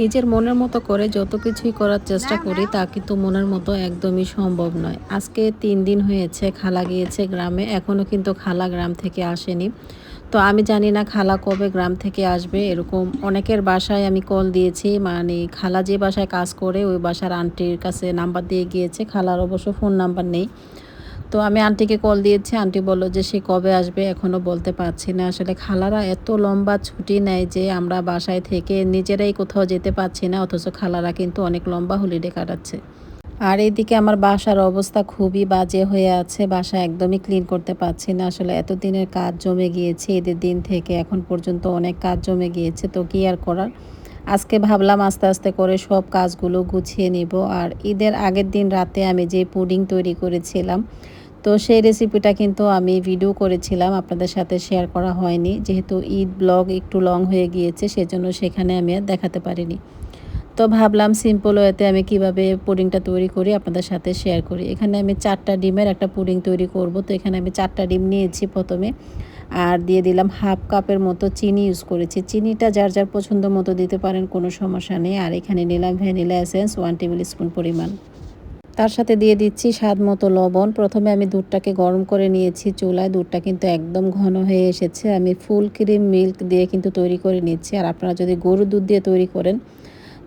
নিজের মনের মতো করে যত কিছুই করার চেষ্টা করি তা কিন্তু মনের মতো একদমই সম্ভব নয়। আজকে তিন দিন হয়েছে খালা গিয়েছে গ্রামে এখনও কিন্তু খালা গ্রাম থেকে আসেনি। তো আমি জানি না খালা কবে গ্রাম থেকে আসবে এরকম অনেকের বাসায় আমি কল দিয়েছি মানে খালা যে বাসায় কাজ করে ওই বাসার আন্টির কাছে নাম্বার দিয়ে গিয়েছে খালার অবশ্য ফোন নাম্বার নেই। তো আমি আন্টিকে কল দিয়েছি। আন্টি বলল যে, সে কবে আসবে? এখনও বলতে পারছি না। আসলে খালারা এত লম্বা ছুটি নেয় যে, আমরা বাসায় থেকে নিজেরাই কোথাও যেতে পারছি না, অথচ খালারা কিন্তু অনেক লম্বা হলিডে কাটাচ্ছে। আর এইদিকে আমার বাসার অবস্থা খুবই বাজে হয়ে আছে। বাসা একদমই ক্লিন করতে পারছি না। আসলে এতদিনের কাজ জমে গিয়েছে ঈদের দিন থেকে এখন পর্যন্ত অনেক কাজ জমে গিয়েছে, তো কি আর করার? আজকে ভাবলাম আস্তে আস্তে করে সব কাজগুলো গুছিয়ে নিব। আর ঈদের আগের দিন রাতে আমি যে পুডিং তৈরি করেছিলাম, তো সেই রেসিপিটা কিন্তু আমি ভিডিও করেছিলাম, আপনাদের সাথে শেয়ার করা হয়নি। যেহেতু ঈদ ব্লগ একটু লং হয়ে গিয়েছে, সেজন্য সেখানে আমি দেখাতে পারিনি। তো ভাবলাম সিম্পল ওয়েতে আমি কীভাবে পুডিংটা তৈরি করি, আপনাদের সাথে শেয়ার করি। এখানে আমি চারটা ডিমের একটা পুডিং তৈরি করব। তো এখানে আমি চারটা ডিম নিয়েছি প্রথমে। আর দিয়ে দিলাম হাফ কাপের মতো চিনি ইউজ করেছি। চিনিটা যার যার পছন্দ মতো দিতে পারেন, কোনো সমস্যা নেই। আর এখানে নিলাম vanilla essence one tablespoon পরিমাণ। তার সাথে দিয়ে দিচ্ছি স্বাদ মতো লবণ। প্রথমে আমি দুধটাকে গরম করে নিয়েছি চুলায়। দুধটা কিন্তু একদম ঘন হয়ে এসেছে। আমি ফুল ক্রিম মিল্ক দিয়ে কিন্তু তৈরি করে নিচ্ছি। আর আপনারা যদি গরুর দুধ দিয়ে তৈরি করেন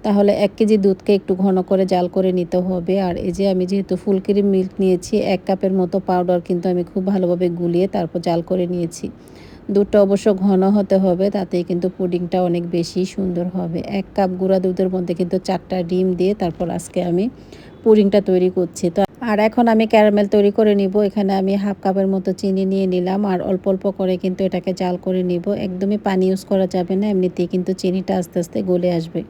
তাহলে এক কেজি দুধকে একটু ঘন করে জাল করে নিতে হবে। আর এই যে আমি যেহেতু ফুল ক্রিম মিল্ক নিয়েছি, এক কাপের মতো পাউডার কিন্তু আমি খুব ভালোভাবে গুলিয়ে তারপর জাল করে নিয়েছি। দুধটা অবশ্য ঘন হতে হবে, তাতেই কিন্তু পুডিংটা অনেক বেশি সুন্দর হবে। এক কাপ গুঁড়া দুধের মধ্যে কিন্তু চারটা ডিম দিয়ে তারপর আজকে আমি পুডিংটা তৈরি করছি। তো আর এখন আমি ক্যারামেল তৈরি করে নিব। এখানে আমি হাফ কাপের মতো চিনি নিয়ে নিলাম আর অল্প অল্প করে কিন্তু এটাকে জাল করে নিব। একদমই পানি ইউজ করা যাবে না, এমনিতেই কিন্তু চিনিটা আস্তে আস্তে গলে আসবে।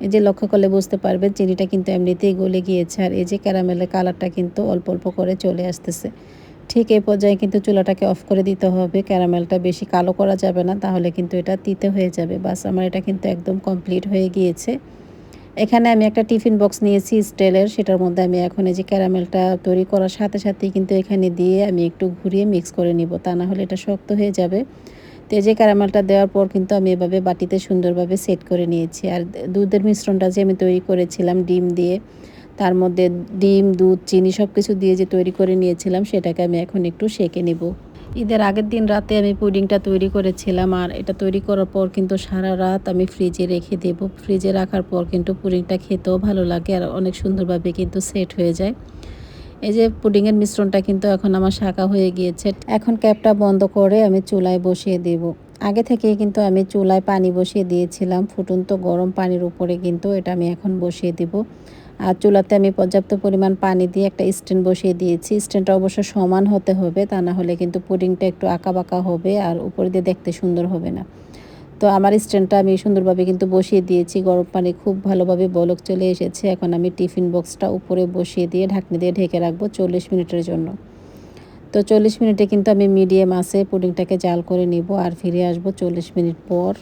এই যে লক্ষ্য করলে বুঝতে পারবেন চিনিটা কিন্তু এমনিতেই গলে গিয়েছে আর এই যে ক্যারামেলের কালারটা কিন্তু অল্প অল্প করে চলে আসতেছে। ঠিক এই পর্যায়ে কিন্তু চুলাটাকে অফ করে দিতে হবে। ক্যারামেলটা বেশি কালো করা যাবে না, তাহলে কিন্তু এটা তিতে হয়ে যাবে। বাস, আমার এটা কিন্তু একদম কমপ্লিট হয়ে গিয়েছে। এখানে আমি একটা টিফিন বক্স নিয়েছি স্টেলের, সেটার মধ্যে আমি এখন এই যে ক্যারামেলটা তৈরি করার সাথে সাথেই কিন্তু এখানে দিয়ে আমি একটু ঘুরিয়ে মিক্স করে নিব। তা না হলে এটা শক্ত হয়ে যাবে। তো যে ক্যারামেলটা দেওয়ার পর কিন্তু আমি এভাবে বাটিতে সুন্দরভাবে সেট করে নিয়েছি। আর দুধের মিশ্রণটা যে আমি তৈরি করেছিলাম, ডিম দিয়ে, তার মধ্যে ডিম, দুধ, চিনি সব কিছু দিয়ে যে তৈরি করে নিয়েছিলাম, সেটাকে আমি এখন একটু সেঁকে নেব। ঈদের আগের দিন রাতে আমি পুডিংটা তৈরি করেছিলাম আর এটা তৈরি করার পর কিন্তু সারা রাত আমি ফ্রিজে রেখে দেব। ফ্রিজে রাখার পর কিন্তু পুডিংটা খেতেও ভালো লাগে আর অনেক সুন্দরভাবে কিন্তু সেট হয়ে যায়। এই যে পুডিংয়ের মিশ্রণটা কিন্তু এখন আমার শাখা হয়ে গিয়েছে। এখন ক্যাপটা বন্ধ করে আমি চুলায় বসিয়ে দেব। আগে থেকেই কিন্তু আমি চুলায় পানি বসিয়ে দিয়েছিলাম। ফুটন্ত গরম পানির উপরে কিন্তু এটা আমি এখন বসিয়ে দেব। আর চুলাতে আমি পর্যাপ্ত পরিমাণ পানি দিয়ে একটা স্ট্যান্ড বসিয়ে দিয়েছি। স্ট্যান্ডটা অবশ্য সমান হতে হবে, তা না হলে কিন্তু পুডিংটা একটু আঁকা বাঁকা হবে আর উপরে দিয়ে দেখতে সুন্দর হবে না। তো আমার স্ট্যান্ডটা আমি সুন্দরভাবে কিন্তু বসিয়ে দিয়েছি। গরম পানি খুব ভালোভাবে বলক চলে এসেছে। এখন আমি টিফিন বক্সটা উপরে বসিয়ে দিয়ে ঢাকনি দিয়ে ঢেকে রাখব চল্লিশ মিনিটের জন্য। তো চল্লিশ মিনিটে কিন্তু আমি মিডিয়াম আসে পুডিংটাকে জাল করে নিব আর ফিরে আসব চল্লিশ মিনিট পর।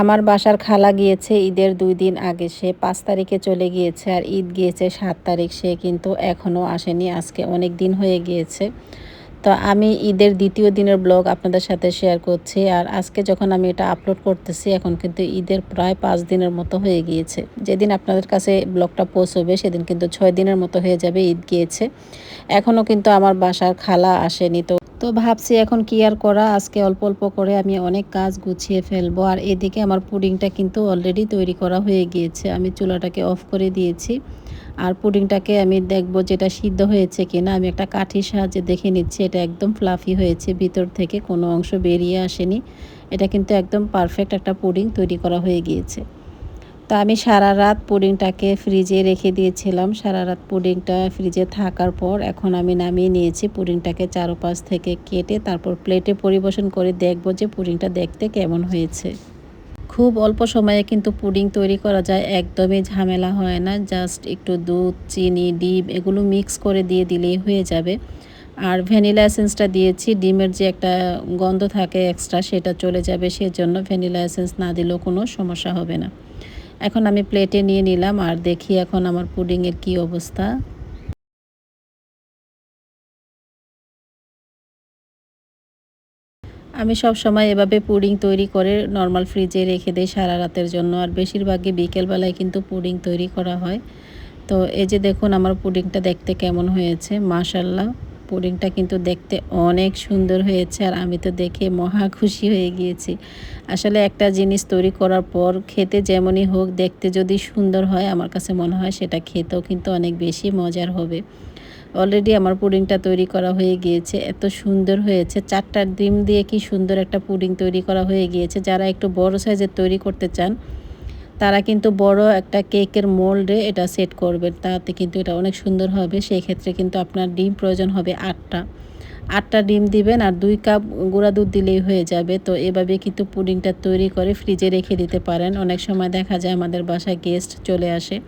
আমার বাসার খালা গিয়েছে ঈদের দুই দিন আগে, সে পাঁচ তারিখে চলে গিয়েছে আর ঈদ গিয়েছে সাত তারিখ, সে কিন্তু এখনও আসেনি। আজকে অনেক দিন হয়ে গিয়েছে। তো আমি ঈদের দ্বিতীয় দিনের ব্লগ আপনাদের সাথে শেয়ার করছি। আর আজকে যখন আমি এটা আপলোড করতেছি, এখন কিন্তু ঈদের প্রায় পাঁচ দিনের মতো হয়ে গিয়েছে। যেদিন আপনাদের কাছে ব্লগটা পৌঁছবে, সেদিন কিন্তু ছয় দিনের মতো হয়ে যাবে ঈদ গিয়েছে। এখনও কিন্তু আমার বাসার খালা আসেনি তো। তো ভাবছি এখন কি আর করা? আজকে অল্প অল্প করে আমি অনেক কাজ গুছিয়ে ফেলব। আর এদিকে আমার পুডিংটা কিন্তু অলরেডি তৈরি করা হয়ে গিয়েছে। আমি চুলাটাকে অফ করে দিয়েছি। আর পুডিংটাকে আমি দেখব যেটা সিদ্ধ হয়েছে কিনা। আমি একটা কাঠির সাহায্যে দেখে নিচ্ছি, এটা একদম ফ্লাফি হয়েছে, ভিতর থেকে কোনো অংশ বেরিয়ে আসেনি। এটা কিন্তু একদম পারফেক্ট একটা পুডিং তৈরি করা হয়ে গিয়েছে। তো আমি সারা রাত পুডিংটাকে ফ্রিজে রেখে দিয়েছিলাম। সারা রাত পুডিংটা ফ্রিজে থাকার পর এখন আমি নামিয়ে নিয়েছি পুডিংটাকে চারোপাশ থেকে কেটে, তারপর প্লেটে পরিবেশন করে দেখব যে পুডিংটা দেখতে কেমন হয়েছে। খুব অল্প সময়ে কিন্তু পুডিং তৈরি করা যায়, একদমই ঝামেলা হয় না। জাস্ট একটু দুধ, চিনি, ডিম এগুলো মিক্স করে দিয়ে দিলেই হয়ে যাবে। আর ভ্যানিলা এসেন্সটা দিয়েছি, ডিমের যে একটা গন্ধ থাকে এক্সট্রা সেটা চলে যাবে, সেজন্য ভ্যানিলা এসেন্স না দিলেও কোনো সমস্যা হবে না। এখন আমি প্লেটে নিয়ে নিলাম আর দেখি এখন আমার পুডিংয়ের কি অবস্থা। আমি সব সময় এভাবে পুডিং তৈরি করে নর্মাল ফ্রিজে রেখে দিই সারা রাতের জন্য। আর বেশিরভাগই বিকেলবেলায় কিন্তু পুডিং তৈরি করা হয়। তো এই যে দেখুন আমার পুডিংটা দেখতে কেমন হয়েছে মাশাল্লাহ পুডিংটা কিন্তু দেখতে অনেক সুন্দর হয়েছে আর আমি তো দেখে মহা খুশি হয়ে গিয়েছি। আসলে একটা জিনিস তৈরি করার পর খেতে যেমনই হোক, দেখতে যদি সুন্দর হয়, আমার কাছে মনে হয় সেটা খেতেও কিন্তু অনেক বেশি মজার হবে। অলরেডি আমার পুডিংটা তৈরি করা হয়ে গিয়েছে, এত সুন্দর হয়েছে। চারটা ডিম দিয়ে কি সুন্দর একটা পুডিং তৈরি করা হয়ে গিয়েছে। যারা একটু বড় সাইজের তৈরি করতে চান, তারা কিন্তু বড় একটা কেকের মোল্ডে এটা সেট করবেন। তাতে কিন্তু এটা অনেক সুন্দর হবে। সেই ক্ষেত্রে কিন্তু আপনার ডিম প্রয়োজন হবে আটটা। আটটা ডিম দিবেন আর দুই কাপ গুঁড়া দুধ দিলেই হয়ে যাবে। তো এভাবে কিন্তু পুডিংটা তৈরি করে ফ্রিজে রেখে দিতে পারেন। অনেক সময় দেখা যায় আমাদের বাসায় গেস্ট চলে আসে।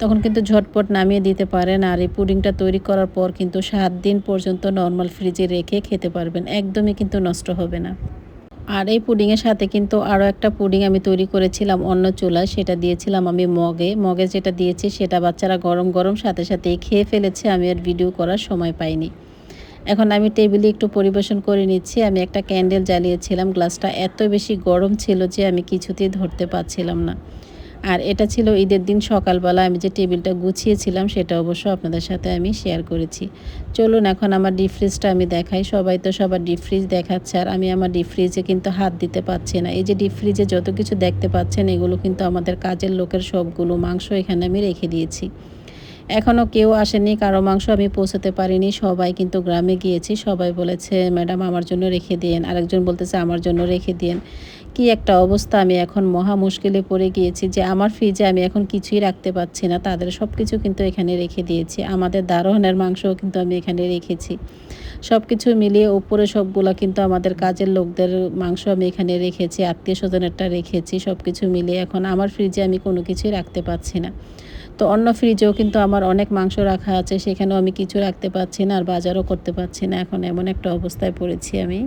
তখন কিন্তু ঝটপট নামিয়ে দিতে পারেন আর এই পুডিংটা তৈরি করার পর কিন্তু সাত দিন পর্যন্ত নর্মাল ফ্রিজে রেখে খেতে পারবেন। একদমই কিন্তু নষ্ট হবে না। আর এই পুডিংয়ের সাথে কিন্তু আরও একটা পুডিং আমি তৈরি করেছিলাম অন্য চুলায়, সেটা দিয়েছিলাম আমি মগে। মগে যেটা দিয়েছি সেটা বাচ্চারা গরম গরম সাথে সাথেই খেয়ে ফেলেছে, আমি আর ভিডিও করার সময় পাইনি। এখন আমি টেবিলে একটু পরিবেশন করে নিচ্ছি। আমি একটা ক্যান্ডেল জ্বালিয়েছিলাম, গ্লাসটা এত বেশি গরম ছিল যে আমি কিছুতেই ধরতে পারছিলাম না। আর এটা ছিল ঈদের দিন সকালবেলা, আমি যে টেবিলটা গুছিয়েছিলাম সেটা অবশ্য আপনাদের সাথে আমি শেয়ার করেছি। চলুন এখন আমার ডিপ ফ্রিজটা আমি দেখাই। সবাই তো সবার ডিপ ফ্রিজ দেখাচ্ছে, আর আমি আমার ডিপ ফ্রিজে কিন্তু হাত দিতে পারছি না। এই যে ডিপ ফ্রিজে যত কিছু দেখতে পাচ্ছেন, এগুলো কিন্তু আমাদের কাজের লোকের সবগুলো মাংস এখানে আমি রেখে দিয়েছি। এখনও কেউ আসেনি, কারও মাংস আমি পৌঁছাতে পারিনি। সবাই কিন্তু গ্রামে গিয়েছি। সবাই বলেছে, ম্যাডাম, আমার জন্য রেখে দিন আরেকজন বলতেছে, আমার জন্য রেখে দিন কি একটা অবস্থা, আমি এখন মহা মুশকিলে পড়ে গিয়েছি যে আমার ফ্রিজে আমি এখন কিছুই রাখতে পারছি না। তাদের সব কিছু কিন্তু এখানে রেখে দিয়েছি। আমাদের দারোহনের মাংসও কিন্তু আমি এখানে রেখেছি। সব কিছু মিলিয়ে উপরে সবগুলো কিন্তু আমাদের কাজের লোকদের মাংস আমি এখানে রেখেছি, আত্মীয় স্বজনেরটা রেখেছি। সব কিছু মিলিয়ে এখন আমার ফ্রিজে আমি কোনো কিছুই রাখতে পারছি না। তো অন্য ফ্রিজেও কিন্তু আমার অনেক মাংস রাখা আছে, সেখানেও আমি কিছু রাখতে পারছি না আর বাজারও করতে পারছি না। এখন এমন একটা অবস্থায় পড়েছি আমি।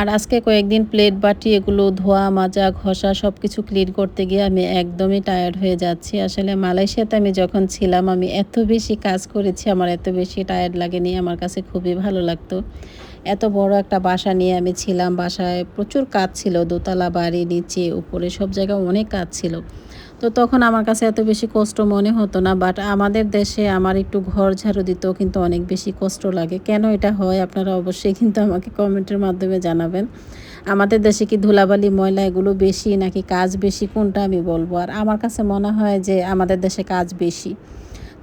আর আজকে কয়েকদিন প্লেট বাটি, এগুলো ধোয়া, মাজা, ঘষা সব কিছু ক্লিন করতে গিয়ে আমি একদমই টায়ার্ড হয়ে যাচ্ছি। আসলে মালয়েশিয়াতে আমি যখন ছিলাম, আমি এত বেশি কাজ করেছি, আমার এত বেশি টায়ার্ড লাগেনি, আমার কাছে খুবই ভালো লাগতো। এত বড় একটা বাসা নিয়ে আমি ছিলাম, বাসায় প্রচুর কাজ ছিল, দোতলা বাড়ি, নিচে, উপরে, সব জায়গায় অনেক কাজ ছিল। তো তখন আমার কাছে এত বেশি কষ্ট মনে হতো না বাট আমাদের দেশে আমার একটু ঘর ঝাড়ু দিত কিন্তু অনেক বেশি কষ্ট লাগে। কেন এটা হয় আপনারা অবশ্যই কিন্তু আমাকে কমেন্টের মাধ্যমে জানাবেন। আমাদের দেশে কি ধুলাবালি, ময়লা এগুলো বেশি নাকি কাজ বেশি? কোনটা আমি বলব? আর আমার কাছে মনে হয় যে আমাদের দেশে কাজ বেশি।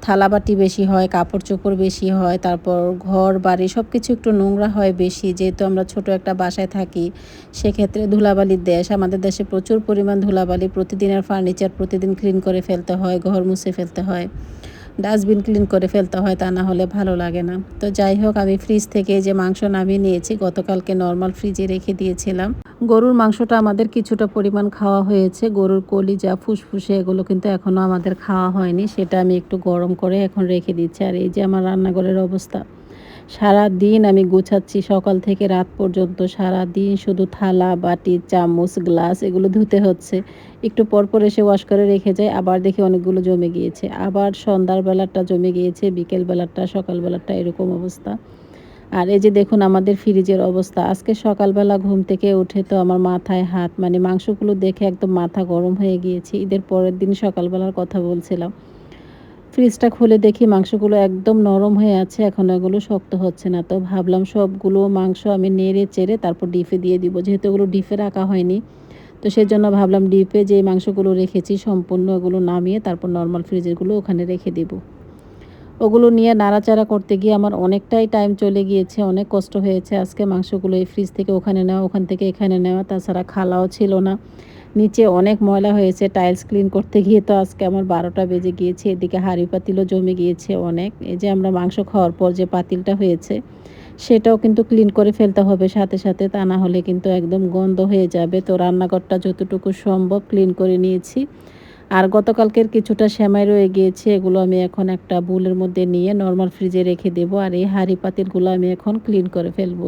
থালাবাটি বেশি হয় কাপড় চোপড় বেশি হয়, তারপর ঘর, বাড়ি সব কিছু একটু নোংরা হয় বেশি। যেহেতু আমরা ছোট একটা বাসায় থাকি, সেক্ষেত্রে ধুলাবালির দেশ, আমাদের দেশে প্রচুর পরিমাণ ধুলাবালি প্রতিদিনের ফার্নিচার প্রতিদিন ক্লিন করে ফেলতে হয়, ঘর মুছে ফেলতে হয়। ডাস্টবিন ক্লিন করে ফেলতে হয় তা না হলে ভালো লাগে না। তো যাই হোক, আমি ফ্রিজ থেকে যে মাংস নামিয়ে নিয়েছি, গতকালকে নর্মাল ফ্রিজে রেখে দিয়েছিলাম। গরুর মাংসটা আমাদের কিছুটা পরিমাণ খাওয়া হয়েছে। গরুর কলি যা ফুসফুসে এগুলো কিন্তু এখনও আমাদের খাওয়া হয়নি। সেটা আমি একটু গরম করে এখন রেখে দিচ্ছি। আর এই যে আমার রান্নাঘরের অবস্থা। সারা দিন আমি গুছাচ্ছি সকাল থেকে রাত পর্যন্ত সারা দিন শুধু থালা, বাটি, চামচ, গ্লাস এগুলো ধুতে হচ্ছে। একটু পরপর এসে ওয়াশ করে রেখে যায় আবার দেখি অনেকগুলো জমে গিয়েছে। আবার সন্ধ্যার বেলাটা জমে গিয়েছে, বিকেল বেলাটা সকালবেলাটা এরকম অবস্থা। আর এই যে দেখুন আমাদের ফ্রিজের অবস্থা, আজকে সকালবেলা ঘুম থেকে উঠে তো আমার মাথায় হাত মানে মাংসগুলো দেখে একদম মাথা গরম হয়ে গিয়েছে। ঈদের পরের দিন সকালবেলার কথা বলছিলাম। ফ্রিজটা খুলে দেখি মাংসগুলো একদম নরম হয়ে আছে, এখন এগুলো শক্ত হচ্ছে না। তো ভাবলাম সবগুলো মাংস আমি নেড়ে চেড়ে তারপর ডিপে দিয়ে দিব, যেহেতু এগুলো ডিপে রাখা হয়নি। তো সেই জন্য ভাবলাম ডিপে যে মাংসগুলো রেখেছি সম্পূর্ণ ওগুলো নামিয়ে তারপর নর্মাল ফ্রিজেরগুলো ওখানে রেখে দিব। ওগুলো নিয়ে নাড়াচাড়া করতে গিয়ে আমার অনেকটাই টাইম চলে গিয়েছে, অনেক কষ্ট হয়েছে। আজকে মাংসগুলো এই ফ্রিজ থেকে ওখানে নেওয়া, ওখান থেকে এখানে নেওয়া, তাছাড়া খালাও ছিল না। নিচে অনেক ময়লা হয়েছে টাইলস ক্লিন করতে গিয়ে তো আজকে আমার বারোটা বেজে গিয়েছে, এদিকে হাঁড়ি পাতিলও জমে গিয়েছে অনেক, এই যে আমরা মাংস খাওয়ার পর যে পাতিলটা হয়েছে, সেটাও কিন্তু ক্লিন করে ফেলতে হবে সাথে সাথে, তা না হলে কিন্তু একদম গন্ধ হয়ে যাবে। তো রান্নাঘরটা যতটুকু সম্ভব ক্লিন করে নিয়েছি। আর গতকালকের কিছুটা সেমাই রয়ে গিয়েছে, এগুলো আমি এখন একটা বুলের মধ্যে নিয়ে নর্মাল ফ্রিজে রেখে দেবো, আর এই হাঁড়ি পাতিলগুলো আমি এখন ক্লিন করে ফেলব।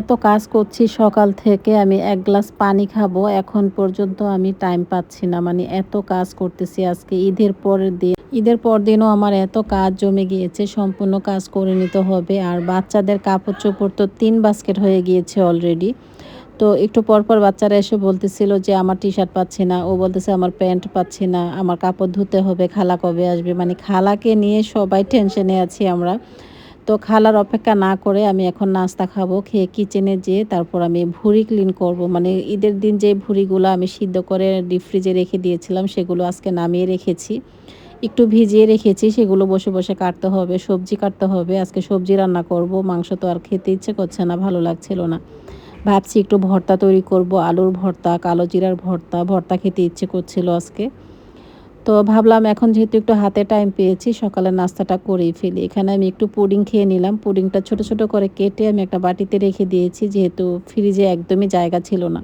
এত কাজ করছি সকাল থেকে, আমি এক গ্লাস পানি খাব, এখন পর্যন্ত আমি টাইম পাচ্ছি না। মানে এত কাজ করতেছি আজকে, ঈদের পরের দিন। ঈদের পর দিনও আমার এত কাজ জমে গিয়েছে, সম্পূর্ণ কাজ করে নিতে হবে। আর বাচ্চাদের কাপড় চোপড় তো তিন বাস্কেট হয়ে গিয়েছে অলরেডি তো একটু পর পর বাচ্চারা এসে বলতেছিল যে, আমার টি শার্ট পাচ্ছি না। ও বলতেছে, আমার প্যান্ট পাচ্ছি না। আমার কাপড় ধুতে হবে, খালা কবে আসবে? মানে খালাকে নিয়ে সবাই টেনশনে আছি আমরা। তো খালার অপেক্ষা না করে আমি এখন নাস্তা খাব, খেয়ে কিচেনে যেয়ে তারপর আমি ভুড়ি ক্লিন করব। মানে ঈদের দিন যে ভুড়িগুলো আমি সিদ্ধ করে ডিপ ফ্রিজে রেখে দিয়েছিলাম, সেগুলো আজকে নামিয়ে রেখেছি। একটু ভিজিয়ে রেখেছি, সেগুলো বসে বসে কাটতে হবে, সবজি কাটতে হবে। আজকে সবজি রান্না করব, মাংস তো আর খেতে ইচ্ছে করছে না, ভালো লাগছিল না। ভাবছি একটু ভর্তা তৈরি করব, আলুর ভর্তা, কালো জিরার ভর্তা ভর্তা খেতে ইচ্ছে করছিল আজকে। তো ভাবলাম এখন যেহেতু একটু হাতে টাইম পেয়েছি সকালে নাস্তাটা করেই ফেলি। এখানে আমি একটু পুডিং খেয়ে নিলাম। পুডিংটা ছোট ছোট করে কেটে আমি একটা বাটিতে রেখে দিয়েছি, যেহেতু ফ্রিজে একদমই জায়গা ছিল না।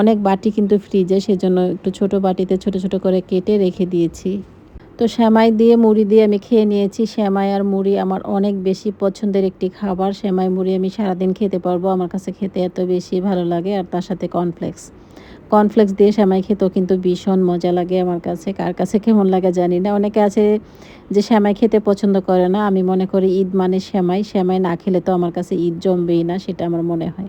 অনেক বাটি কিন্তু ফ্রিজে সেজন্য একটু ছোট বাটিতে ছোট ছোট করে কেটে রেখে দিয়েছি। তো শ্যামাই দিয়ে মুড়ি দিয়ে আমি খেয়ে নিয়েছি। শ্যামাই আর মুড়ি আমার অনেক বেশি পছন্দের একটি খাবার। শ্যামাই মুড়ি আমি সারাদিন খেতে পারব। আমার কাছে খেতে এত বেশি ভালো লাগে আর তার সাথে কর্নফ্লেক্স কর্নফ্লেক্স দিয়ে শ্যামাই খেতেও কিন্তু ভীষণ মজা লাগে আমার কাছে। কার কাছে কেমন লাগে জানি না। অনেকে আছে যে শ্যামাই খেতে পছন্দ করে না। আমি মনে করি ঈদ মানে শ্যামাই শ্যামাই না খেলে তো আমার কাছে ঈদ জমবেই না, সেটা আমার মনে হয়।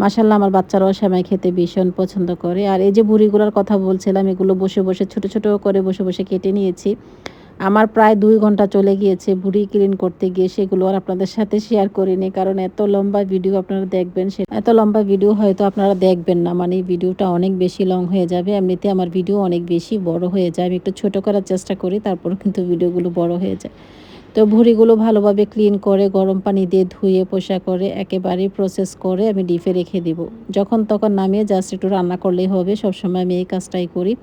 মাসাল্লাহ আমার বাচ্চারাও শ্যামাই খেতে ভীষণ পছন্দ করে। আর এই যে বুড়িগুলোর কথা বলছিলাম, এগুলো বসে বসে, ছোট ছোট করে বসে বসে কেটে নিয়েছি। আমার প্রায় দুই ঘণ্টা চলে গিয়েছে বুড়ি ক্লিন করতে গিয়ে, সেগুলো আর আপনাদের সাথে শেয়ার করিনি, কারণ এত লম্বা ভিডিও আপনারা দেখবেন, সে এত লম্বা ভিডিও হয়তো আপনারা দেখবেন না মানে ভিডিওটা অনেক বেশি লং হয়ে যাবে, এমনিতে আমার ভিডিও অনেক বেশি বড় হয়ে যায়, আমি একটু ছোট করার চেষ্টা করি তারপর কিন্তু ভিডিওগুলো বড় হয়ে যায়। তো ভুড়িগুলো ভালোভাবে ক্লিন করে, গরম পানি দিয়ে ধুয়ে, পোষা করে, একেবারে প্রসেস করে আমি ডিপে রেখে দিব। যখন তখন নামিয়ে জাস্ট একটু রান্না করলেই হবে, সবসময় আমি এই কাজটাই করি।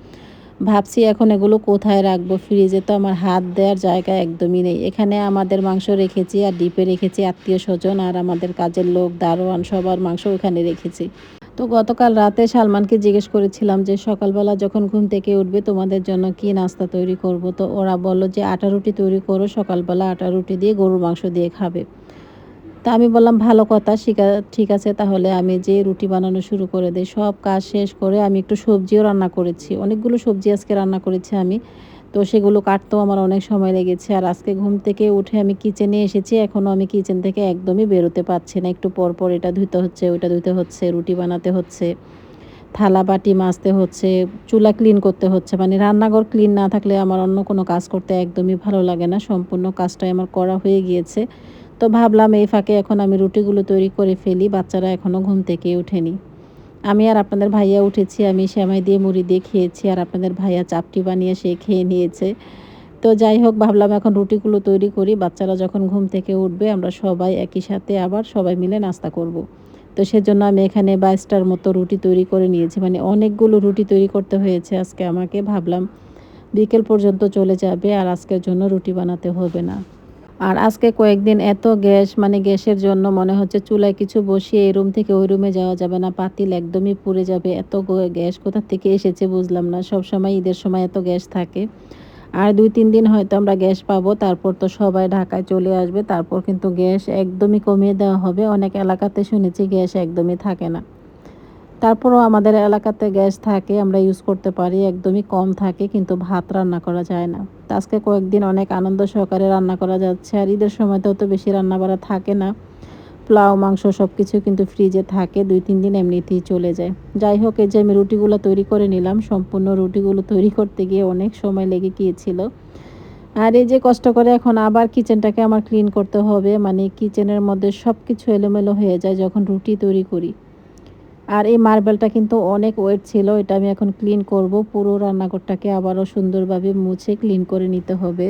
ভাবছি এখন এগুলো কোথায় রাখব? ফ্রিজে তো আমার হাত দেওয়ার জায়গা একদমই নেই। এখানে আমাদের মাংস রেখেছি আর ডিপে রেখেছি আত্মীয় স্বজন আর আমাদের কাজের লোক, দারোয়ান সবার মাংস ওখানে রেখেছি। তো গতকাল রাতে সালমানকে জিজ্ঞেস করেছিলাম যে, সকালবেলা যখন ঘুম থেকে উঠবে তোমাদের জন্য কি নাস্তা তৈরি করব? তো ওরা বলল যে, আটা রুটি তৈরি করো, সকালবেলা আটা রুটি দিয়ে গরুর মাংস দিয়ে খাবে। তা আমি বললাম, ভালো কথা ঠিক আছে, তাহলে আমি যে রুটি বানানো শুরু করে দিই, সব কাজ শেষ করে আমি একটু সবজিও রান্না করেছি, অনেকগুলো সবজি আজকে রান্না করেছি আমি, তো সেগুলো কাটতেও আমার অনেক সময় লেগেছে, আর আজকে ঘুম থেকে উঠে আমি কিচেনে এসেছি, এখনও আমি কিচেন থেকে একদমই বেরোতে পারছি না, একটু পর পর এটা ধুতে হচ্ছে, ওইটা ধুতে হচ্ছে, রুটি বানাতে হচ্ছে, থালা বাটি মাজতে হচ্ছে, চুলা ক্লিন করতে হচ্ছে মানে রান্নাঘর ক্লিন না থাকলে আমার অন্য কোনো কাজ করতে একদমই ভালো লাগে না, সম্পূর্ণ কাজটাই আমার করা হয়ে গিয়েছে তো ভাবলাম, এই ফাঁকে এখন আমি রুটিগুলো তৈরি করে ফেলি, বাচ্চারা এখনও ঘুম থেকে ওঠেনি। আমি আর আপনাদের ভাইয়া উঠেছি, আমি শ্যামাই দিয়ে মুড়ি দিয়ে খেয়েছি, আর আপনাদের ভাইয়া চাপটি বানিয়ে সে খেয়ে নিয়েছে। তো যাই হোক, ভাবলাম এখন রুটিগুলো তৈরি করি, বাচ্চারা যখন ঘুম থেকে উঠবে, আমরা সবাই একই সাথে আবার সবাই মিলে নাস্তা করব। তো সেজন্য আমি এখানে বাইশটার মতো রুটি তৈরি করে নিয়েছি মানে অনেকগুলো রুটি তৈরি করতে হয়েছে আজকে আমাকে। ভাবলাম বিকেল পর্যন্ত চলে যাবে, আর আজকের জন্য রুটি বানাতে হবে না। আর আজকে কয়েকদিন এত গ্যাস মানে গ্যাসের জন্য মনে হচ্ছে চুলায় কিছু বসিয়ে এই রুম থেকে ওই রুমে যাওয়া যাবে না। পাতিল একদমই পুড়ে যাবে, এত গ্যাস কোথা থেকে এসেছে বুঝলাম না। সব সময় ঈদের সময় এত গ্যাস থাকে। আর দুই, তিন দিন হয়তো আমরা গ্যাস পাবো, তারপর তো সবাই ঢাকায় চলে আসবে, তারপর কিন্তু গ্যাস একদমই কমিয়ে দেওয়া হবে। অনেক এলাকাতে শুনেছি গ্যাস একদমই থাকে না। তারপরও আমাদের এলাকাতে গ্যাস থাকে, আমরা ইউজ করতে পারি, একদমই কম থাকে, কিন্তু ভাত রান্না করা যায় না। আজকে কয়েকদিন অনেক আনন্দ সহকারে রান্না করা যাচ্ছে, আর ঈদের সময় তো অত বেশি রান্না বাড়া থাকে না। পোলাও, মাংস সব কিছু কিন্তু ফ্রিজে থাকে, দুই, তিন দিন এমনিতেই চলে যায়। যাই হোক, এই যে আমি রুটিগুলো তৈরি করে নিলাম, সম্পূর্ণ রুটিগুলো তৈরি করতে গিয়ে অনেক সময় লেগে গিয়েছিল। আর এই যে কষ্ট করে এখন আবার কিচেনটাকে আমার ক্লিন করতে হবে মানে কিচেনের মধ্যে সব কিছু এলোমেলো হয়ে যায় যখন রুটি তৈরি করি। আর এই মার্বেলটা কিন্তু অনেক ওয়েট ছিল, এটা আমি এখন ক্লিন করব। পুরো রান্নাঘরটাকে আবারও সুন্দরভাবে মুছে ক্লিন করে নিতে হবে।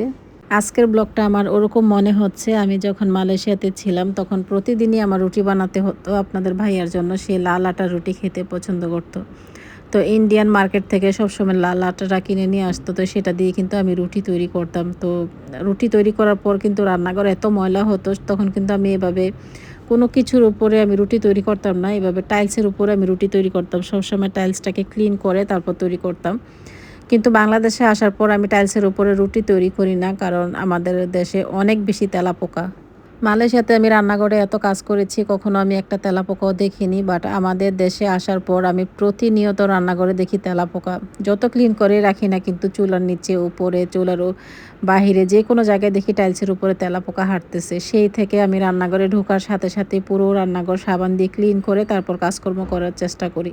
আজকের ব্লগটা আমার ওরকম মনে হচ্ছে, আমি যখন মালয়েশিয়াতে ছিলাম তখন প্রতিদিনই আমার রুটি বানাতে হতো, আপনাদের ভাইয়ার জন্য সে লাল আটা রুটি খেতে পছন্দ করতো। তো ইন্ডিয়ান মার্কেট থেকে সবসময় লাল আটাটা কিনে নিয়ে আসতো, তো সেটা দিয়ে কিন্তু আমি রুটি তৈরি করতাম। তো রুটি তৈরি করার পর কিন্তু রান্নাঘর এত ময়লা হতো, তখন কিন্তু আমি এভাবে কোনো কিছুর উপরে আমি রুটি তৈরি করতাম না। এভাবে টাইলসের উপরে আমি রুটি তৈরি করতাম। সবসময় টাইলসটাকে ক্লিন করে তারপর তৈরি করতাম। কিন্তু বাংলাদেশে আসার পর আমি টাইলসের উপরে রুটি তৈরি করি না, কারণ আমাদের দেশে অনেক বেশি তেলা পোকা মালয়েশিয়াতে আমি রান্নাঘরে এত কাজ করেছি, কখনো আমি একটা তেলাপোকাও দেখিনি বাট আমাদের দেশে আসার পর আমি প্রতিনিয়ত রান্নাঘরে দেখি তেলাপোকা। যত ক্লিন করে রাখি না কিন্তু চুলার নিচে, উপরে, চুলার বাহিরে যে কোনো জায়গায় দেখি টাইলসের উপরে তেলাপোকা হাঁটতেছে। সেই থেকে আমি রান্নাঘরে ঢোকার সাথে সাথে পুরো রান্নাঘর সাবান দিয়ে ক্লিন করে তারপর কাজকর্ম করার চেষ্টা করি।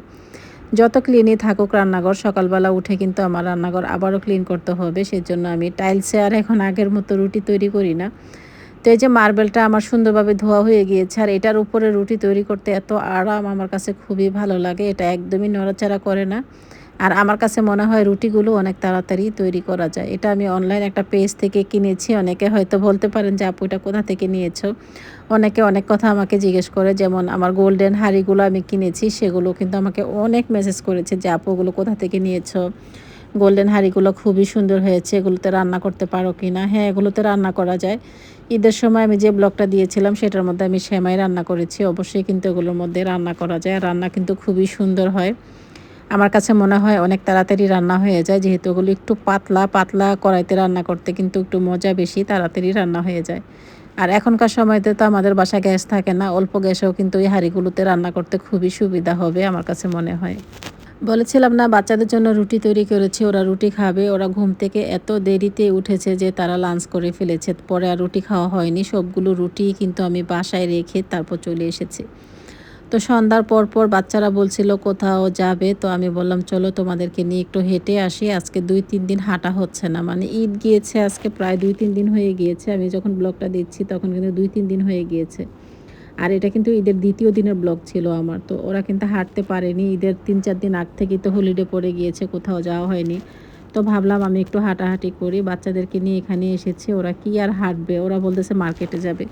যত ক্লিনই থাকুক রান্নাঘর, সকালবেলা উঠে কিন্তু আমার রান্নাঘর আবারও ক্লিন করতে হবে, সেজন্য আমি টাইলসে আর এখন আগের মতো রুটি তৈরি করি না। তো এই যে মার্বেলটা আমার সুন্দরভাবে ধোয়া হয়ে গিয়েছে, আর এটার উপরে রুটি তৈরি করতে এত আরাম আমার কাছে খুবই ভালো লাগে, এটা একদমই নড়াচড়া করে না। আর আমার কাছে মনে হয় রুটিগুলো অনেক তাড়াতাড়ি তৈরি করা যায়। এটা আমি অনলাইন একটা পেজ থেকে কিনেছি, অনেকে হয়তো বলতে পারেন যে, আপু, এটা কোথা থেকে নিয়েছো? অনেকে অনেক কথা আমাকে জিজ্ঞেস করে, যেমন আমার গোল্ডেন হাড়িগুলো আমি কিনেছি, সেগুলো কিন্তু আমাকে অনেক মেসেজ করেছে যে, আপু, ওগুলো কোথা থেকে নিয়েছো? গোল্ডেন হাঁড়িগুলো খুবই সুন্দর হয়েছে, এগুলোতে রান্না করতে পারো কি না হ্যাঁ এগুলোতে রান্না করা যায়। ঈদের সময় আমি যে ব্লগটা দিয়েছিলাম, সেটার মধ্যে আমি সেমাই রান্না করেছি। অবশ্যই কিন্তু এগুলোর মধ্যে রান্না করা যায়। রান্না কিন্তু খুবই সুন্দর হয়। আমার কাছে মনে হয় অনেক তাড়াতাড়ি রান্না হয়ে যায়। যেহেতু ওগুলো একটু পাতলা পাতলা কড়াইতে রান্না করতে কিন্তু একটু মজা বেশি, তাড়াতাড়ি রান্না হয়ে যায়। আর এখনকার সময়তে তো আমাদের বাসা গ্যাস থাকে না। অল্প গ্যাসেও কিন্তু এই হাঁড়িগুলোতে রান্না করতে খুবই সুবিধা হবে, আমার কাছে মনে হয়। বলেছিলাম না, বাচ্চাদের জন্য রুটি তৈরি করেছি, ওরা রুটি খাবে। ওরা ঘুম থেকে এত দেরিতে উঠেছে যে তারা লাঞ্চ করে ফেলেছে। পরে আর রুটি খাওয়া হয়নি। সবগুলো রুটি কিন্তু আমি বাসায় রেখে তারপর চলে এসেছি। তো সন্ধ্যার পর পর বাচ্চারা বলছিল, কোথাও যাবে? তো আমি বললাম, চলো তোমাদেরকে নিয়ে একটু হেঁটে আসি। আজকে দুই তিন দিন হাঁটা হচ্ছে না। মানে ঈদ গিয়েছে, আজকে প্রায় দুই তিন দিন হয়ে গিয়েছে। আমি যখন ব্লগটা দিচ্ছি, তখন কিন্তু দুই তিন দিন হয়ে গিয়েছে। আর এটা কিন্তু ঈদের দ্বিতীয় দিনের ব্লগ ছিল আমার, তো ওরা কিন্তু হাঁটতে পারেনি। ঈদের তিন চার দিন আগ থেকেই তো হলিডে পড়ে গিয়েছে, কোথাও যাওয়া হয়নি। তো ভাবলাম আমি একটু হাঁটাহাঁটি করি, বাচ্চাদেরকে নিয়ে এখানে এসেছে, ওরা কি আর হাঁটবে? ওরা বলতেছে মার্কেটে যাবে।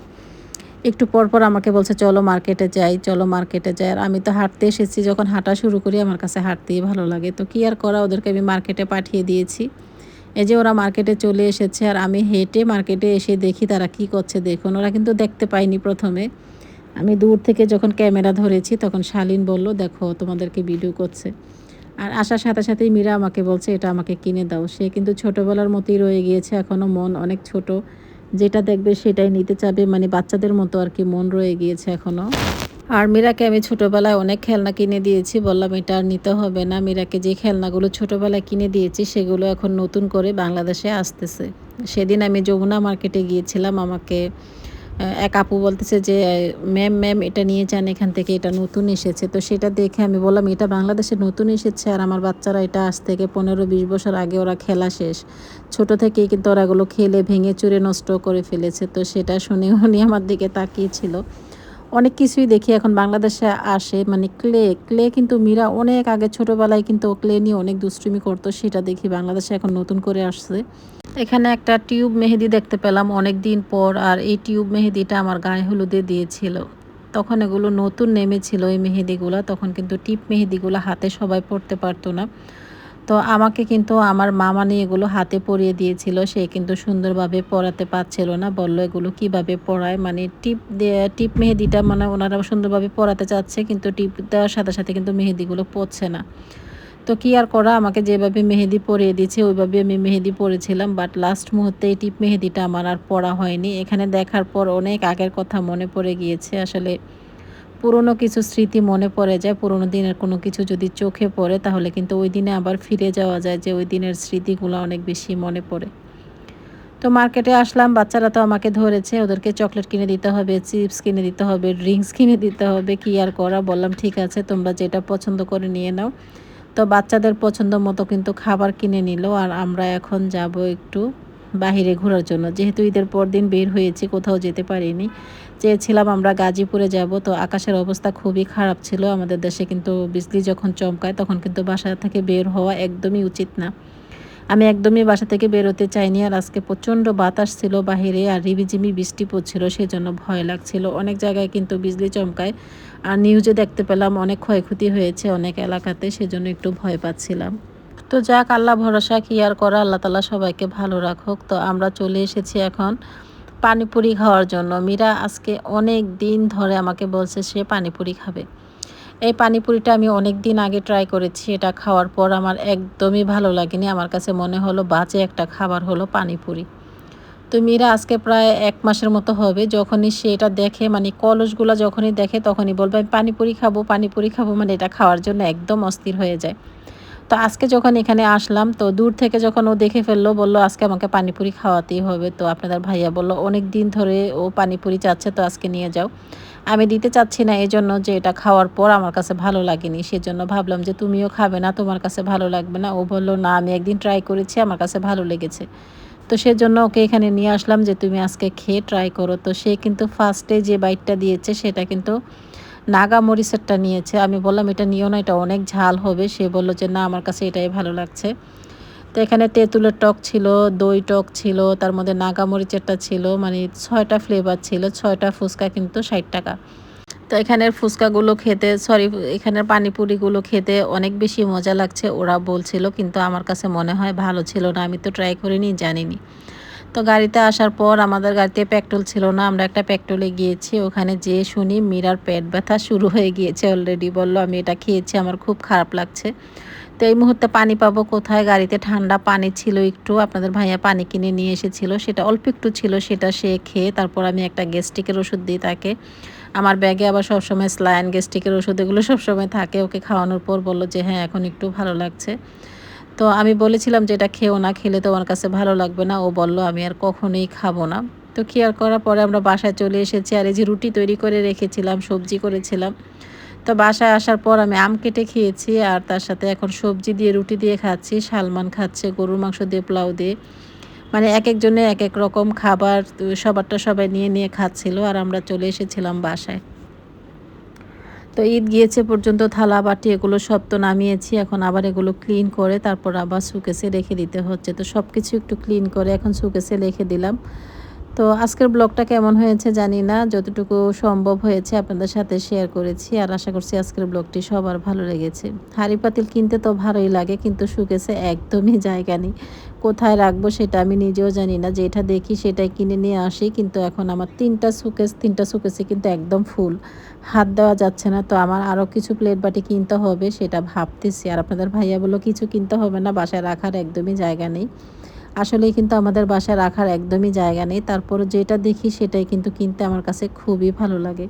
একটু পর পর আমাকে বলছে, চলো মার্কেটে যাই, চলো মার্কেটে যাই। আর আমি তো হাঁটতে এসেছি, যখন হাঁটা শুরু করি, আমার কাছে হাঁটতেই ভালো লাগে। তো কি আর করা? ওদেরকে আমি মার্কেটে পাঠিয়ে দিয়েছি। এই যে ওরা মার্কেটে চলে এসেছে, আর আমি হেঁটে মার্কেটে এসে দেখি তারা কি করছে। দেখুন, ওরা কিন্তু দেখতে পাইনি প্রথমে। আমি দূর থেকে যখন ক্যামেরা ধরেছি, তখন শালিন বলল, দেখো, তোমাদেরকে ভিডিও করছে। আর আসার সাথে সাথেই মীরা আমাকে বলছে, এটা আমাকে কিনে দাও। সে কিন্তু ছোটোবেলার মতোই রয়ে গিয়েছে, এখনও মন অনেক ছোট। যেটা দেখবে সেটাই নিতে চাবে মানে বাচ্চাদের মতো আর কি মন রয়ে গিয়েছে এখনও। আর মীরাকে আমি ছোটোবেলায় অনেক খেলনা কিনে দিয়েছি, বললাম, এটা আর নিতে হবে না। মীরাকে যে খেলনাগুলো ছোটোবেলায় কিনে দিয়েছি, সেগুলো এখন নতুন করে বাংলাদেশে আসতেছে। সেদিন আমি যমুনা মার্কেটে গিয়েছিলাম, আমাকে এক আপু বলতেছে যে, ম্যাম ম্যাম, এটা নিয়ে যান, এখান থেকে এটা নতুন এসেছে। তো সেটা দেখে আমি বললাম, এটা বাংলাদেশে নতুন এসেছে আর আমার বাচ্চারা এটা আজ থেকে পনেরো বিশ বছর আগে ওরা খেলা শেষ। ছোট থেকেই কিন্তু ওরা এগুলো খেলে, ভেঙে, চুরে, নষ্ট করে ফেলেছে। তো সেটা শুনে উনি আমার দিকে তাকিয়েছিল অনেক কিছুই দেখি এখন বাংলাদেশে আসে। মানে ক্লে ক্লে কিন্তু মীরা অনেক আগে ছোটোবেলায় কিন্তু ক্লে নিয়ে অনেক দুষ্টুমি করতো, সেটা দেখি বাংলাদেশে এখন নতুন করে আসছে। এখানে একটা টিউব মেহেদি দেখতে পেলাম অনেক দিন পর, আর এই টিউব মেহেদিটা আমার গায়ে হলুদে দিয়েছিল। তখন এগুলো নতুন নেমেছিল এই মেহেদিগুলো, তখন কিন্তু টিপ মেহেদিগুলো হাতে সবাই পড়তে পারতো না। তো আমাকে কিন্তু আমার মামা নিয়ে এগুলো হাতে পরিয়ে দিয়েছিল। সে কিন্তু সুন্দরভাবে পড়াতে পারছিল না। বলল, এগুলো কীভাবে পড়ায়? মানে টিপ টিপ মেহেদিটা মানে ওনারা সুন্দরভাবে পড়াতে চাচ্ছে, কিন্তু টিপ দেওয়ার সাথে সাথে কিন্তু মেহেদিগুলো পড়ছে না। তো কি আর করা? আমাকে যেভাবে মেহেদি পরিয়ে দিয়েছে, ওইভাবে আমি মেহেদি পরেছিলাম। বাট লাস্ট মুহূর্তে এই টিপ মেহেদিটা আমার আর পড়া হয়নি। এখানে দেখার পর অনেক আগের কথা মনে পড়ে গিয়েছে। আসলে পুরনো কিছু স্মৃতি মনে পড়ে যায়, পুরনো দিনের কোনো কিছু যদি চোখে পড়ে, তাহলে কিন্তু ওই দিনে আবার ফিরে যাওয়া যায় যে ওই দিনের স্মৃতিগুলো অনেক বেশি মনে পড়ে। তো মার্কেটে আসলাম, বাচ্চারা তো আমাকে ধরেছে, ওদেরকে চকলেট কিনে দিতে হবে, চিপস কিনে দিতে হবে, ড্রিঙ্কস কিনে দিতে হবে, কি আর করা? বললাম, ঠিক আছে, তোমরা যেটা পছন্দ করে নিয়ে নাও। তো বাচ্চাদের পছন্দ মতো কিন্তু খাবার কিনে নিল, আর আমরা এখন যাব একটু বাহিরে ঘোরার জন্য। যেহেতু ঈদের পর দিন বের হয়েছি, কোথাও যেতে পারিনি। চেয়েছিলাম আমরা গাজীপুরে যাব, তো আকাশের অবস্থা খুবই খারাপ ছিল। আমাদের দেশে কিন্তু বিজলি যখন চমকায়, তখন কিন্তু বাসা থেকে বের হওয়া একদমই উচিত না। আমি একদমই বাসা থেকে বেরোতে চাইনি, আর আজকে প্রচণ্ড বাতাস ছিল বাহিরে, আর রিবিজিমি বৃষ্টি পড়ছিল, সেজন্য ভয় লাগছিল। অনেক জায়গায় কিন্তু বিজলি চমকায়, আর নিউজে দেখতে পেলাম অনেক ক্ষয়ক্ষতি হয়েছে অনেক এলাকাতে, সেজন্য একটু ভয় পাচ্ছিলাম। তো যাক, আল্লাহ ভরসা, কি আর করা, আল্লাহ তালা সবাইকে ভালো রাখুক। তো আমরা চলে এসেছি এখন পানিপুরি খাওয়ার জন্য। মীরা আজকে অনেক দিন ধরে আমাকে বলছে সে পানিপুরি খাবে। এই পানিপুরিটা আমি অনেক দিন আগে ট্রাই করেছি, এটা খাওয়ার পর আমার একদমই ভালো লাগেনি। আমার কাছে মনে হলো বাজে একটা খাবার হলো পানিপুরি। তো মীরা আজকে প্রায় এক মাসের মতো হবে, যখনই সে এটা দেখে মানে কলসগুলো যখনই দেখে, তখনই বলবে, আমি পানিপুরি খাব পানিপুরি খাব। মানে এটা খাওয়ার জন্য একদম অস্থির হয়ে যায়। তো আজকে যখন এখানে আসলাম, তো দূর থেকে যখন ও দেখে ফেলল, বলল, আজকে আমাকে পানিপুরি খাওয়াতেই হবে। তো আপনাদের ভাইয়া বলল, অনেক দিন ধরে ও পানিপুরি চাচ্ছে, তো আজকে নিয়ে যাও। আমি দিতে চাচ্ছি না এই জন্য যে এটা খাওয়ার পর আমার কাছে ভালো লাগেনি। সেজন্য ভাবলাম যে, তুমিও খাবে না, তোমার কাছে ভালো লাগবে না। ও বলল, না, আমি একদিন ট্রাই করেছি, আমার কাছে ভালো লেগেছে। তো সেজন্য ওকে এখানে নিয়ে আসলাম যে, তুমি আজকে খেয়ে ট্রাই করো। তো সে কিন্তু ফার্স্টে যে বাইটটা দিয়েছে, সেটা কিন্তু নাগা মরিচেরটা নিয়েছে। আমি বললাম, এটা নিও না, এটা অনেক ঝাল হবে। সে বলল যে, না, আমার কাছে এটাই ভালো লাগছে। তো এখানে তেঁতুলের টক ছিল, দই টক ছিল, তার মধ্যে নাগা মরিচেরটা ছিল মানে ছয়টা ফ্লেভার ছিল, ছয়টা ফুচকা কিন্তু ষাট টাকা। তো এখানের ফুচকাগুলো খেতে সরি এখানের পানিপুরিগুলো খেতে অনেক বেশি মজা লাগছে, ওরা বলছিল, কিন্তু আমার কাছে মনে হয় ভালো ছিল না, আমি তো ট্রাই করিনি, জানিনি। তো গাড়িতে আসার পর আমাদের গাড়িতে পেট্রোল ছিল না, আমরা একটা পেট্রোলে গিয়েছি, ওখানে যেয়ে শুনি মীরার পেট ব্যথা শুরু হয়ে গিয়েছে অলরেডি বলল, আমি এটা খেয়েছি, আমার খুব খারাপ লাগছে। তো এই মুহূর্তে পানি পাবো কোথায়? গাড়িতে ঠান্ডা পানি ছিল একটু, আপনাদের ভাইয়া পানি কিনে নিয়ে এসেছিল, সেটা অল্প একটু ছিল, সেটা সে খেয়ে তারপর আমি একটা গ্যাস্ট্রিকের ওষুধ দিই তাকে। আমার ব্যাগে আবার সবসময় স্লাইন, গ্যাস্ট্রিকের ওষুধ, এগুলো সবসময় থাকে, ওকে খাওয়ানোর পর বলল যে হ্যাঁ এখন একটু ভালো লাগছে। তো আমি বলেছিলাম যে এটা খেও না খেলে তো আমার কাছে ভালো লাগবে না। ও বলল, আমি আর কখনোই খাব না। তো কেয়ার করার পরে আমরা বাসায় চলে এসেছি আর এই যে রুটি তৈরি করে রেখেছিলাম, সবজি করেছিলাম। তো বাসায় আসার পর আমি আম কেটে খেয়েছি আর তার সাথে এখন সবজি দিয়ে রুটি দিয়ে খাচ্ছি, সালমান খাচ্ছে, গরুর মাংস দিয়ে, পোলাও দিয়ে। মানে এক একজনে এক এক রকম খাবার সবারটা সবাই নিয়ে নিয়ে খাচ্ছিল আর আমরা চলে এসেছিলাম বাসায়। তো ঈদ গিয়েছে পর্যন্ত থালা, বাটি এগুলো সব তো নামিয়েছি, এখন আবার এগুলো ক্লিন করে তারপর আবার সুকেসে রেখে দিতে হচ্ছে। তো সব কিছু একটু ক্লিন করে এখন সুকেসে রেখে দিলাম। তো আজকের ব্লগটা কেমন হয়েছে জানি না, যতটুকু সম্ভব হয়েছে আপনাদের সাথে শেয়ার করেছি আর আশা করছি আজকের ব্লগটি সবার ভালো লেগেছে। হাঁড়ি পাতিল কিনতে তো ভালোই লাগে, কিন্তু শুকেছে একদমই জায়গা নেই। কোথায় রাখব সেটা আমি নিজেও জানি না। যেটা দেখি সেটাই কিনে নিয়ে আসি, কিন্তু এখন আমার তিনটা সুকেস তিনটা সুকেসে কিন্তু একদম ফুল হাত দেওয়া যাচ্ছে না, তো আমার আরও কিছু প্লেট বাটি কিনতে হবে সেটা ভাবতেছি। আর আপনাদের ভাইয়া বলো কিছু কিনতে হবে না, বাসায় রাখার একদমই জায়গা নেই। আসলেই কিন্তু আমাদের বাসায় রাখার একদমই জায়গা নেই। তারপর যেটা দেখি সেটাই কিন্তু কিনতে আমার কাছে খুবই ভালো লাগে।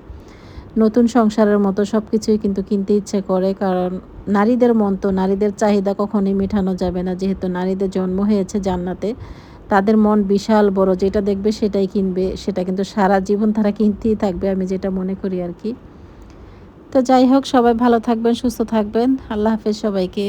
নতুন সংসারের মতো সব কিছুই কিন্তু কিনতে ইচ্ছে করে, কারণ নারীদের মন তো, নারীদের চাহিদা কখনই মেটানো যাবে না। যেহেতু নারীদের জন্ম হয়েছে জান্নাতে, তাদের মন বিশাল বড়, যেটা দেখবে সেটাই কিনবে, সেটা কিন্তু সারা জীবন তারা কিনতেই থাকবে, আমি যেটা মনে করি আর কি। তো যাই হোক, সবাই ভালো থাকবেন, সুস্থ থাকবেন। আল্লাহ হাফেজ সবাইকে।